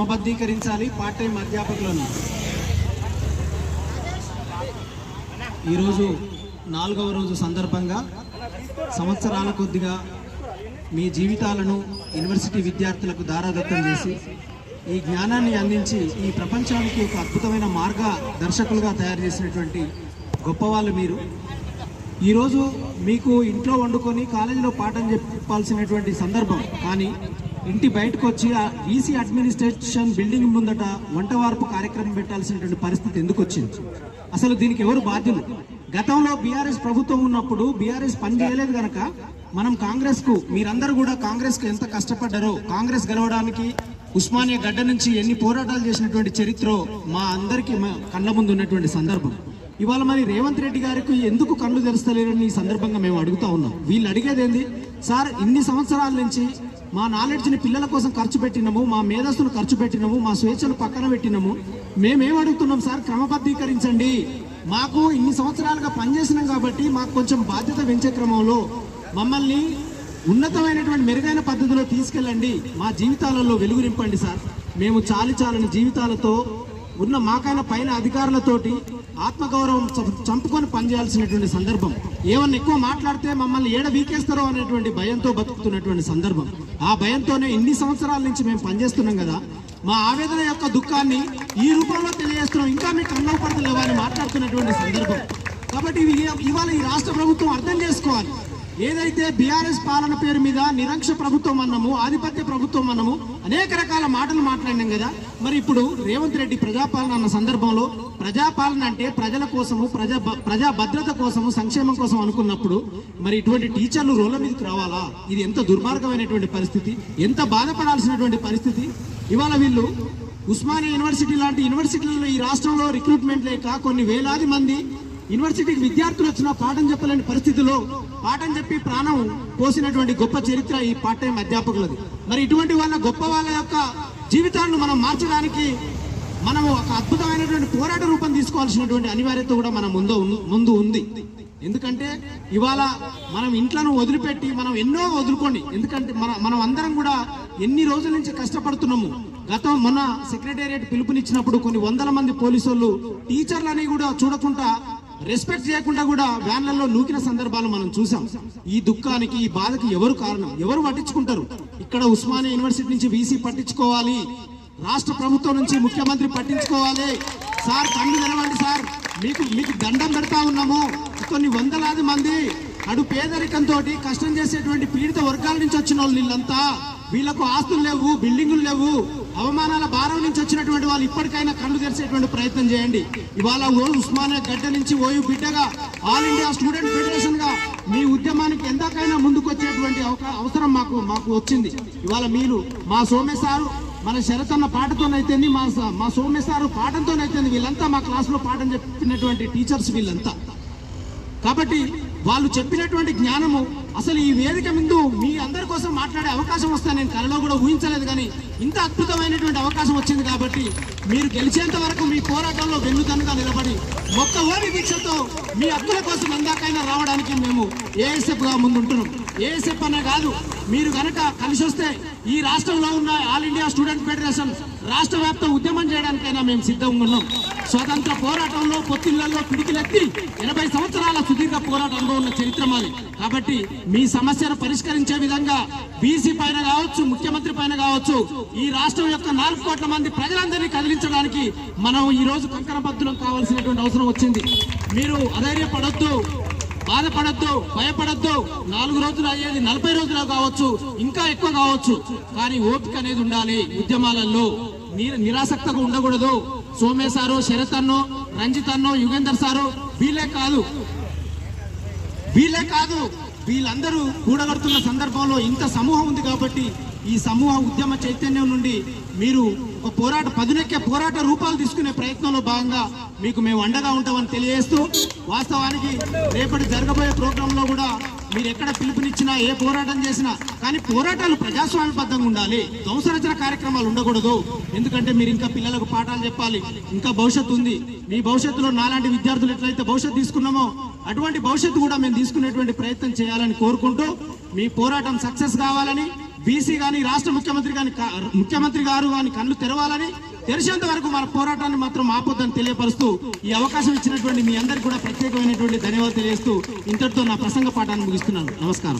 క్రమబద్ధీకరించాలి part time అధ్యాపకులను. ఈరోజు నాలుగవ రోజు సందర్భంగా సంవత్సరాల కొద్దిగా మీ జీవితాలను యూనివర్సిటీ విద్యార్థులకు దారాదత్తం చేసి ఈ జ్ఞానాన్ని అందించి ఈ ప్రపంచానికి ఒక అద్భుతమైన మార్గ దర్శకులుగా తయారు చేసినటువంటి గొప్పవాళ్ళు మీరు. ఈరోజు మీకు ఇంట్లో వండుకొని కాలేజీలో పాఠం చెప్పాల్సినటువంటి సందర్భం. కానీ ఇంటి బయటకు వచ్చి ఆ అడ్మినిస్ట్రేషన్ బిల్డింగ్ ముందట వంట వార్పు కార్యక్రమం పెట్టాల్సినటువంటి పరిస్థితి ఎందుకు వచ్చింది? అసలు దీనికి ఎవరు బాధ్యులు? గతంలో బీఆర్ఎస్ ప్రభుత్వం ఉన్నప్పుడు బీఆర్ఎస్ పని చేయలేదు కనుక మనం కాంగ్రెస్కు మీరందరూ కూడా కాంగ్రెస్కు ఎంత కష్టపడ్డారో కాంగ్రెస్ గెలవడానికి ఉస్మానియా గడ్డ నుంచి ఎన్ని పోరాటాలు చేసినటువంటి చరిత్ర మా అందరికీ మా కళ్ళ ముందు ఉన్నటువంటి సందర్భం. ఇవాళ మరి రేవంత్ రెడ్డి గారికి ఎందుకు కళ్ళు తెరుస్తలేరని ఈ సందర్భంగా మేము అడుగుతా ఉన్నాం. వీళ్ళు అడిగేది ఏంది? సార్ ఇన్ని సంవత్సరాల నుంచి మా నాలెడ్జ్ని పిల్లల కోసం ఖర్చు పెట్టినాము మా మేధస్సును ఖర్చు పెట్టినాము మా స్వేచ్ఛను పక్కన పెట్టినాము. మేమేం అడుగుతున్నాం సార్? క్రమబద్ధీకరించండి. మాకు ఇన్ని సంవత్సరాలుగా పనిచేసినాం కాబట్టి మాకు కొంచెం బాధ్యత పెంచే క్రమంలో మమ్మల్ని ఉన్నతమైనటువంటి మెరుగైన పద్ధతిలో తీసుకెళ్ళండి. మా జీవితాలలో వెలుగు నింపండి సార్. మేము చాలి చాలని జీవితాలతో ఉన్న మాకైనా పైన అధికారులతోటి ఆత్మగౌరవం చంపుకొని పనిచేయాల్సినటువంటి సందర్భం. ఏమన్నా ఎక్కువ మాట్లాడితే మమ్మల్ని ఏడ వీకేస్తారో అనేటువంటి భయంతో బతుకుతున్నటువంటి సందర్భం. ఆ భయంతోనే ఇన్ని సంవత్సరాల నుంచి మేము పనిచేస్తున్నాం కదా. మా ఆవేదన యొక్క దుఃఖాన్ని ఈ రూపంలో తెలియజేస్తున్నాం. ఇంకా మీకు కన్నవ అని మాట్లాడుతున్నటువంటి సందర్భం. కాబట్టి ఇవాళ ఈ రాష్ట్ర ప్రభుత్వం అర్థం చేసుకోవాలి. ఏదైతే బీఆర్ఎస్ పాలన పేరు మీద నిరంక్ష ప్రభుత్వం అన్నము ఆధిపత్య ప్రభుత్వం అన్నము అనేక రకాల మాటలు మాట్లాడినాం కదా. మరి ఇప్పుడు రేవంత్ రెడ్డి ప్రజాపాలన అన్న సందర్భంలో ప్రజాపాలన అంటే ప్రజల కోసము ప్రజా ప్రజా భద్రత కోసము సంక్షేమం కోసం అనుకున్నప్పుడు మరి ఇటువంటి టీచర్లు రోడ్ల మీదకి రావాలా? ఇది ఎంత దుర్మార్గమైనటువంటి పరిస్థితి? ఎంత బాధపడాల్సినటువంటి పరిస్థితి? ఇవాళ వీళ్ళు ఉస్మానియా యూనివర్సిటీ లాంటి యూనివర్సిటీలలో ఈ రాష్ట్రంలో రిక్రూట్మెంట్ లేక కొన్ని వేలాది మంది యూనివర్సిటీకి విద్యార్థులు వచ్చిన పాఠం చెప్పలేని పరిస్థితిలో పాఠం చెప్పి ప్రాణం పోసినటువంటి గొప్ప చరిత్ర ఈ పార్ట్ టైం అధ్యాపకులది. మరి ఇటువంటి వాళ్ళ గొప్ప వాళ్ళ యొక్క జీవితాలను మనం మార్చడానికి మనం ఒక అద్భుతమైనటువంటి పోరాట రూపం తీసుకోవాల్సినటువంటి అనివార్యత కూడా మన ముందు ముందు ఉంది. ఎందుకంటే ఇవాళ మనం ఇంట్లను వదిలిపెట్టి మనం ఎన్నో వదులుకోండి ఎందుకంటే మన మనం అందరం కూడా ఎన్ని రోజుల నుంచి కష్టపడుతున్నాము. గతం మొన్న సెక్రటేరియట్ పిలుపునిచ్చినప్పుడు కొన్ని వందల మంది పోలీసు వాళ్ళు టీచర్లని కూడా చూడకుండా రెస్పెక్ట్ చేయకుండా కూడా వ్యాన్లలో నూకిన సందర్భాలు మనం చూసాం. ఈ దుఃఖానికి ఈ బాధకి ఎవరు కారణం? ఎవరు పట్టించుకుంటారు? ఇక్కడ ఉస్మానియా యూనివర్సిటీ నుంచి వీసీ పట్టించుకోవాలి. రాష్ట్ర ప్రభుత్వం నుంచి ముఖ్యమంత్రి పట్టించుకోవాలి. సార్ కళ్ళు తెరవండి సార్. మీకు మీకు దండం పెడతా ఉన్నాము. కొన్ని వందలాది మంది అడు పేదరికంతో కష్టం చేసేటువంటి పీడిత వర్గాల నుంచి వచ్చిన వాళ్ళు వీళ్ళంతా. వీళ్ళకు ఆస్తులు లేవు బిల్డింగులు లేవు. అవమానాల భారం నుంచి వచ్చినటువంటి వాళ్ళు ఇప్పటికైనా కళ్ళు తెరిచేటువంటి ప్రయత్నం చేయండి. ఇవాళ ఓ ఉస్మానియా గడ్డ నుంచి ఓయూ బిడ్డగా ఆల్ ఇండియా స్టూడెంట్ ఫెడరేషన్గా మీ ఉద్యమానికి ఎంతకైనా ముందుకొచ్చేటువంటి అవసరం మాకు మాకు వచ్చింది. ఇవాళ మీరు మా సోమే సారు మన శరతన్న పాటతోనైతేంది మా స- మా సోమే సారు వీళ్ళంతా మా క్లాసులో పాఠం చెప్పినటువంటి టీచర్స్ వీళ్ళంతా. కాబట్టి వాళ్ళు చెప్పినటువంటి జ్ఞానము అసలు ఈ వేదిక ముందు మీ అందరి కోసం మాట్లాడే అవకాశం వస్తే నేను కలలో కూడా ఊహించలేదు కానీ ఇంత అద్భుతమైనటువంటి అవకాశం వచ్చింది కాబట్టి మీరు గెలిచేంత వరకు మీ పోరాటంలో వెన్నుదన్నుగా నిలబడి ఒక్క ఓరి దీక్షతో మీ హక్కుల కోసం ఎందాకైనా రావడానికి మేము ఏఎస్ఎఫ్గా ముందుంటున్నాం. ఏఎస్ఎఫ్ అనే కాదు మీరు గనక కలిసి వస్తే ఈ రాష్ట్రంలో ఉన్న ఆల్ ఇండియా స్టూడెంట్ ఫెడరేషన్ రాష్ట్ర వ్యాప్త ఉద్యమం చేయడానికైనా మేము సిద్ధంగా ఉన్నాం. స్వతంత్ర పోరాటంలో పొత్తిళ్ళలో పిడికిలెత్తి ఎనభై సంవత్సరాల సుదీర్ఘ పోరాటంలో ఉన్న చరిత్ర మాది. కాబట్టి మీ సమస్యను పరిష్కరించే విధంగా బీసీ పైన కావచ్చు ముఖ్యమంత్రి పైన కావచ్చు ఈ రాష్ట్రం యొక్క నాలుగు కోట్ల మంది ప్రజలందరినీ కదిలించడానికి మనం ఈ రోజు కంకణబద్ధులం కావాల్సినటువంటి అవసరం వచ్చింది. మీరు అధైర్యపడొద్దు. బాధపడద్దు భయపడద్దు. నాలుగు రోజులు అయ్యేది నలభై రోజులు కావచ్చు ఇంకా ఎక్కువ కావచ్చు. కానీ ఓపిక అనేది ఉండాలి ఉద్యమాలలో. ని- నిరాసక్తగా ఉండకూడదు. సోమే సారు శరత్ అన్నో రంజిత్ అన్నో యుగేందర్ సారు వీళ్ళే కాదు. వీళ్ళే కాదు. వీళ్ళందరూ కూడగడుతున్న సందర్భంలో ఇంత సమూహం ఉంది కాబట్టి ఈ సమూహ ఉద్యమ చైతన్యం నుండి మీరు ఒక పోరాట పదునెక్కే పోరాట రూపాలు తీసుకునే ప్రయత్నంలో భాగంగా మీకు మేము అండగా ఉంటామని తెలియజేస్తూ వాస్తవానికి రేపటి జరగబోయే ప్రోగ్రాంలో కూడా మీరు ఎక్కడ పిలుపునిచ్చినా ఏ పోరాటం చేసినా కానీ పోరాటాలు ప్రజాస్వామ్యబద్ధంగా ఉండాలి. ధ్వంసరచన కార్యక్రమాలు ఉండకూడదు. ఎందుకంటే మీరు ఇంకా పిల్లలకు పాఠాలు చెప్పాలి. ఇంకా భవిష్యత్తు ఉంది. మీ భవిష్యత్తులో నాలాంటి విద్యార్థులు ఎట్లయితే భవిష్యత్తు తీసుకున్నామో అటువంటి భవిష్యత్తు కూడా మేము తీసుకునేటువంటి ప్రయత్నం చేయాలని కోరుకుంటూ మీ పోరాటం సక్సెస్ కావాలని బీసీ కానీ రాష్ట్ర ముఖ్యమంత్రి కానీ ముఖ్యమంత్రి గారు కానీ కళ్ళు తెరవాలని తెరిచేంత వరకు మన పోరాటాన్ని మాత్రం ఆపొద్దని తెలియపరుస్తూ ఈ అవకాశం ఇచ్చినటువంటి మీ అందరికీ కూడా ప్రత్యేకమైనటువంటి ధన్యవాదాలు తెలియజేస్తూ ఇంతటితో నా ప్రసంగ పాఠాన్ని ముగిస్తున్నాను. నమస్కారం.